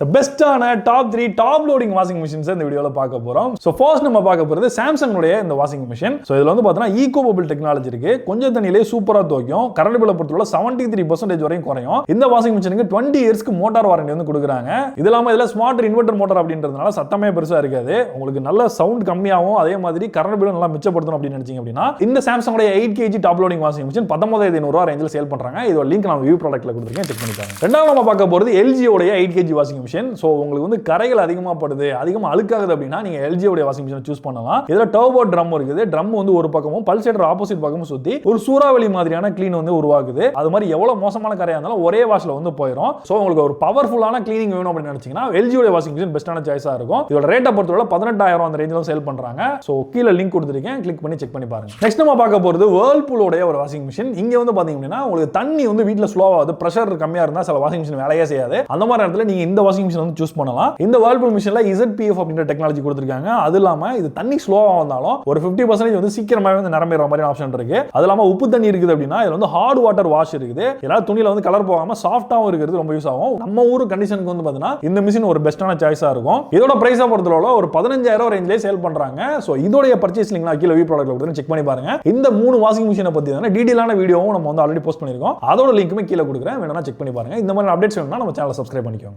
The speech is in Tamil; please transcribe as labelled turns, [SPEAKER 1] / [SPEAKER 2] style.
[SPEAKER 1] பெஸ்ட்டான top three top loading washing machines இந்த வீடியோவில் பார்க்க போகிறோம் ஸோ ஃபர்ஸ்ட் நம்ம பார்க்க போகிறது சாம்சங்குடைய இந்த வாஷிங் மிஷின் ஸோ இதில் வந்து பார்த்தீங்கன்னா ஈகோ பபிள் டெக்னாலஜி இருக்கு. கொஞ்சம் தண்ணியிலே சூப்பராக துவைக்கும். கரண்ட் பில்லை பொறுத்தவரை செவன்ட்டி த்ரீ பர்சன்டேஜ் வரையும் குறையும். இந்த வாஷிங் மிஷினுக்கு டுவெண்ட்டி இயர்ஸ்க்கு மோட்டார் வாரண்டி வந்து கொடுக்குறாங்க. இது இல்லாமல் இதில் ஸ்மார்ட் இன்வெர்டர் மோட்டார் அப்படின்றதுனால சத்தமே பெருசாக இருக்காது. உங்களுக்கு நல்ல சவுண்ட் கம்மியாகவும் அதே மாதிரி கரண்ட் பில்லும் நல்லா மிச்சப்படுத்தணும் அப்படின்னு நினச்சிங்க அப்படின்னா இந்த சாம்சங்குடைய eight KG top loading washing machine பத்தொன்பதாயிரத்தி ஐநூறுவா ரேஞ்சில் சேல் பண்ணுறாங்க இதோட லிங்க் நான் வியூ ப்ராடக்ட்ல கொடுத்துருக்கேன். செக் பண்ணிப்பாங்க ரெண்டாவது நம்ம பார்க்க போகிறது எல்ஜியோடைய eight KG washing machine so உங்களுக்கு வந்து கரைகள் அதிகமாக படுது அதிகமாக அழுக்காகுது அப்படின்னா நீங்கள் எல்ஜியோடைய வாஷிங் மிஷினை சூஸ் பண்ணலாம். இதில் டர்போ ட்ரம் இருக்குது. ட்ரம் வந்து ஒரு பக்கமும் பல்சேட்டர் ஆப்போசிட் பக்கமும் சுற்றி ஒரு சூறாவளி மாதிரியான க்ளீன் வந்து உருவாக்குது அது மாதிரி எவ்வளோ மோசமான கரையாக இருந்தாலும் ஒரே வாஷில் வந்து போயிடும் ஸோ உங்களுக்கு ஒரு பவர்ஃபுல்லான க்ளீனிங் வேணும் அப்படின்னு நினச்சிங்கன்னா எல்ஜியோட வாஷிங் மிஷின் பெஸ்ட்டான சாய்ஸாக இருக்கும். இதோட ரேட்டை பொறுத்தவரை பதினெட்டாயிரம் அந்த ரேஞ்சில் சேல் பண்ணுறாங்க ஸோ கீழே லிங்க் கொடுத்துருக்கேன். கிளிக் பண்ணி செக் பண்ணி பாருங்க. நெக்ஸ்ட் நம்ம பார்க்க போகிறது வேர்ல்பூலோடைய ஒரு வாஷிங் மிஷின் இங்கே வந்து பார்த்தீங்க அப்படின்னா உங்களுக்கு தண்ணி வந்து வீட்டில் ஸ்லோவாகுது ப்ரெஷர் கம்மியாக இருந்தால் சில வாஷிங் மிஷின் வேலையே செய்யாது. அந்த மாதிரி இடத்துல நீங்கள் இந்த வாஷிங் மிஷின் வந்து சூஸ் பண்ணலாம். இந்த வேர்ல்பூல் மிஷினில் இசட்பிஎஃப் அப்படின்ற டெக்னாலஜி கொடுத்துருக்காங்க. அது இல்லாமல் இது தண்ணி ஸ்லோவாக வந்தாலும் ஒரு ஃபிஃப்டி பர்சன்டேஜ் வந்து சீக்கிரமாகவே வந்து நிரம்பிடுற மாதிரி ஆப்ஷன் இருக்கு. அது இல்லாமல் உப்பு தண்ணி இருக்குது அப்படின்னா இதில் வந்து ஹார்ட் வாட்டர் வாஷ் இருக்குது. ஏதாவது துணியில் வந்து கலர் போகாமல் சாஃப்டாகவும் இருக்கிறது ரொம்ப யூஸ் ஆகும். நம்ம ஊர் கண்டிஷனுக்கு வந்து பார்த்தீங்கன்னா இந்த மிஷின் ஒரு பெஸ்ட்டான சாய்ஸாக இருக்கும். இதோட பிரைஸை பொறுத்தளவில் ஒரு பதினஞ்சாயிரம் ரேஞ்சிலே சேல் பண்ணுறாங்க ஸோ இதோடைய பர்ச்சேஸ் லிங்க் நான் கீழே வி ப்ராடக்ட் கொடுத்து செக் பண்ணி பாருங்க. இந்த மூணு வாஷிங் மிஷினை பற்றி தானே டீடெயிலான வீடியோவும் நம்ம வந்து ஆல்ரெடி போஸ்ட் பண்ணியிருக்கோம். அதோட லிங்க்குமே கீழே கொடுக்குறேன். வேணும்னா செக் பண்ணி பாருங்க. இந்த மாதிரி அப்டேட்ஸ் வேணும்னா நம்ம சேனலை சப்ஸ்கிரைப் பண்ணிக்கோங்க.